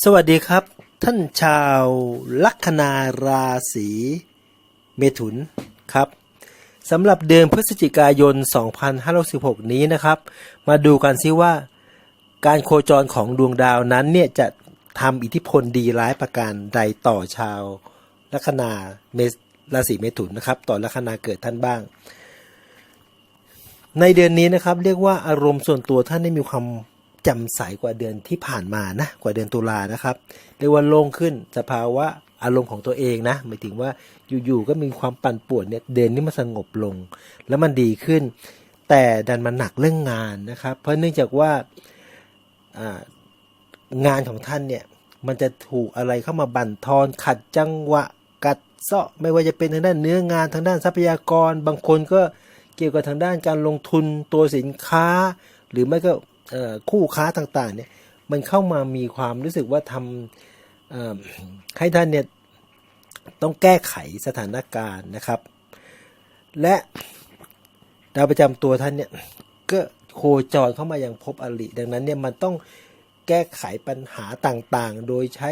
สวัสดีครับ ท่านชาวลัคนาราศีเมถุนครับสำหรับเดือนพฤศจิกายน 2516นี้นะครับ มาดูกันซิว่า การโคจรของดวงดาวนั้นเนี่ยจะทำอิทธิพลดีร้ายประการใดต่อชาวลัคนาเมษราศีเมถุนนะครับ ต่อลัคนาเกิดท่านบ้าง ในเดือนนี้นะครับ เรียกว่าอารมณ์ส่วนตัวท่านได้มีความ จ่มใสกว่าเดือนที่ผ่านมานะกว่าเดือนตุลานะครับเรียกว่าโล่งขึ้นสภาวะอารมณ์ของตัวเองนะหมายถึงว่าอยู่ๆก็มีความปั่นป่วนเนี่ยเดือนนี้มันสงบลง แล้วมันดีขึ้น แต่ดันมันหนักเรื่องงานนะครับ เพราะเนื่องจากว่างานของท่านเนี่ยมันจะถูกอะไรเข้ามาบั่นทอนขัดจังหวะกัดเซาะไม่ว่าจะเป็นทางด้านเนื้องานทางด้านทรัพยากร บางคนก็เกี่ยวกับทางด้านการลงทุนตัวสินค้า หรือไม่ก็เอ่อ คู่ค้าต่างๆเนี่ยมันเข้ามามีความรู้สึกว่าทำให้ท่านเนี่ยต้องแก้ไขสถานการณ์นะครับ และดาวประจำตัวท่านเนี่ยก็โคจรเข้ามาอย่างภพอริดังนั้นเนี่ยมันต้องแก้ไขปัญหาต่างๆ โดยใช้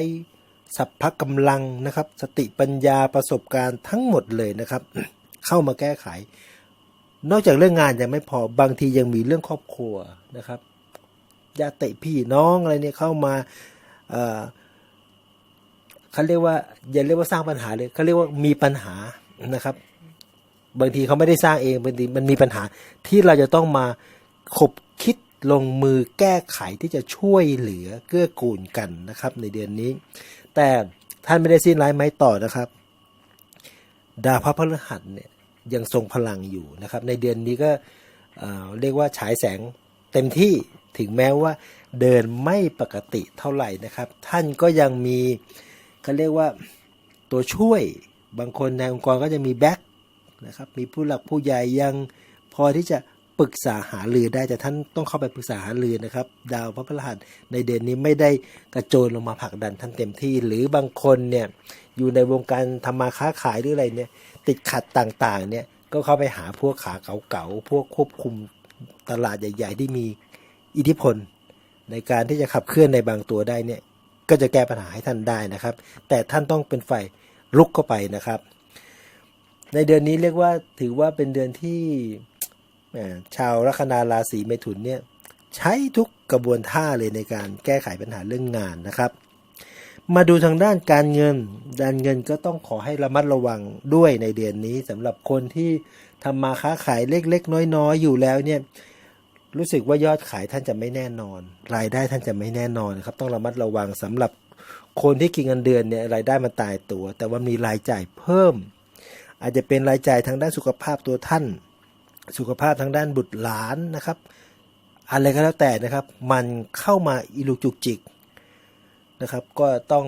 สัพพะกำลังนะครับ สติปัญญาประสบการณ์ทั้งหมดเลยนะครับ เข้ามาแก้ไข นอกจากเรื่องงานยังไม่พอบางทียังมีเรื่องครอบครัวนะครับ ญาติพี่น้องอะไรเนี่ยเข้ามาเอ่อเขาเรียกว่าอย่าเรียกว่าสร้างปัญหาเลยเขาเรียกว่ามีปัญหานะครับ บางทีเขาไม่ได้สร้างเองบางทีมันมีปัญหาที่เราจะต้องมาขบคิดลงมือแก้ไขที่จะช่วยเหลือเกื้อกูลกันนะครับ ในเดือนนี้ แต่ท่านไม่ได้สิ้นร้ายไม้ต่อนะครับ ดาวพระพฤหัสเนี่ยยังทรงพลังอยู่นะครับ ในเดือนนี้ก็เเรียกว่าฉายแสงเต็มที่ ถึงแม้ว่าเดินไม่ปกติเท่าไหร่นะครับ ท่านก็ยังมีเขาเรียกว่าตัวช่วยบางคนในองค์กรก็จะมีแบ็คนะครับมีผู้หลักผู้ใหญ่ยังพอที่จะปรึกษาหารือได้แต่ท่านต้องเข้าไปปรึกษาหารือนะครับ ดาวพระพฤหัสในเดือนนี้ไม่ได้กระโจนลงมาผลักดันท่านเต็มที่ หรือบางคนเนี่ยอยู่ในวงการทำมาค้าขายหรืออะไรเนี่ยติดขัดต่างๆเนี่ยก็เข้าไปหาพวกขาเก่าๆพวกควบคุมตลาดใหญ่ ๆ ที่มี อิทธิพล ในการที่จะขับเคลื่อนในบางตัวได้เนี่ยก็จะแก้ปัญหาให้ท่านได้นะครับ แต่ท่านต้องเป็นฝ่ายรุกเข้าไปนะครับ ในเดือนนี้เรียกว่าถือว่าเป็นเดือนที่ชาวลัคนาราศีเมถุนเนี่ยใช้ทุกกระบวนท่าเลยในการแก้ไขปัญหาเรื่องงานนะครับ มาดูทางด้านการเงินด้านเงินก็ต้องขอให้ระมัดระวังด้วยในเดือนนี้สำหรับคนที่ทำมาค้าขายเล็กๆ น้อยๆ อยู่แล้วเนี่ย รู้สึกว่ายอดขายท่านจะไม่แน่นอน รายได้ท่านจะไม่แน่นอนครับ ต้องระมัดระวังสำหรับคนที่กินเงินเดือนเนี่ยรายได้มันตายตัว แต่ว่ามีรายจ่ายเพิ่ม อาจจะเป็นรายจ่ายทางด้านสุขภาพตัวท่าน สุขภาพทางด้านบุตรหลานนะครับ อะไรก็แล้วแต่นะครับ มันเข้ามาอิลุกจุกจิกนะครับ ก็ต้อง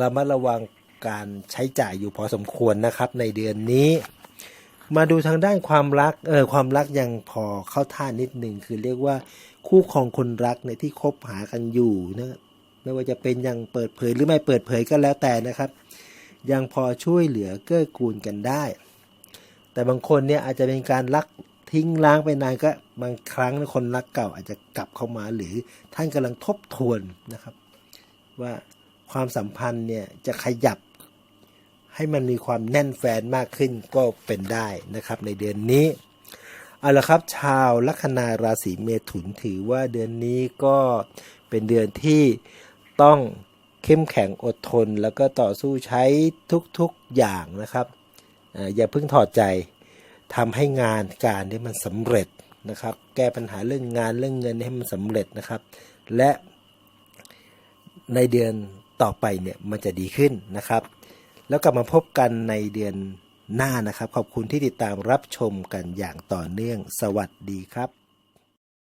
ระมัดระวังการใช้จ่ายอยู่พอสมควรนะครับในเดือนนี้ มาดูทางด้านความรัก เออความรักยังพอเข้าท่านิดหนึ่งคือเรียกว่าคู่ครองคนรักในที่คบหากันอยู่นะไม่ว่าจะเป็นอย่างเปิดเผยหรือไม่เปิดเผยก็แล้วแต่นะครับ ยังพอช่วยเหลือเกื้อกูลกันได้ แต่บางคนเนี่ยอาจจะเป็นการรักทิ้งล้างไปนานก็บางครั้งคนรักเก่าอาจจะกลับเข้ามาหรือท่านกำลังทบทวนนะครับ ว่าความสัมพันธ์เนี่ยจะขยับ ให้มันมีความแน่นแฟนมากขึ้นก็เป็นได้นะครับในเดือนนี้เอาละครับ ชาวลัคนาราศีเมถุนถือว่าเดือนนี้ก็เป็นเดือนที่ต้องเข้มแข็งอดทน แล้วก็ต่อสู้ใช้ทุกๆอย่างนะครับอย่าเพิ่งถอดใจทำให้งานการที่มันสำเร็จนะครับ แก้ปัญหาเรื่องงานเรื่องเงินให้มันสำเร็จนะครับ และในเดือนต่อไปเนี่ยมันจะดีขึ้นนะครับ แล้วกลับมาพบกันในเดือนหน้านะครับ ขอบคุณที่ติดตามรับชมกันอย่างต่อเนื่อง สวัสดีครับ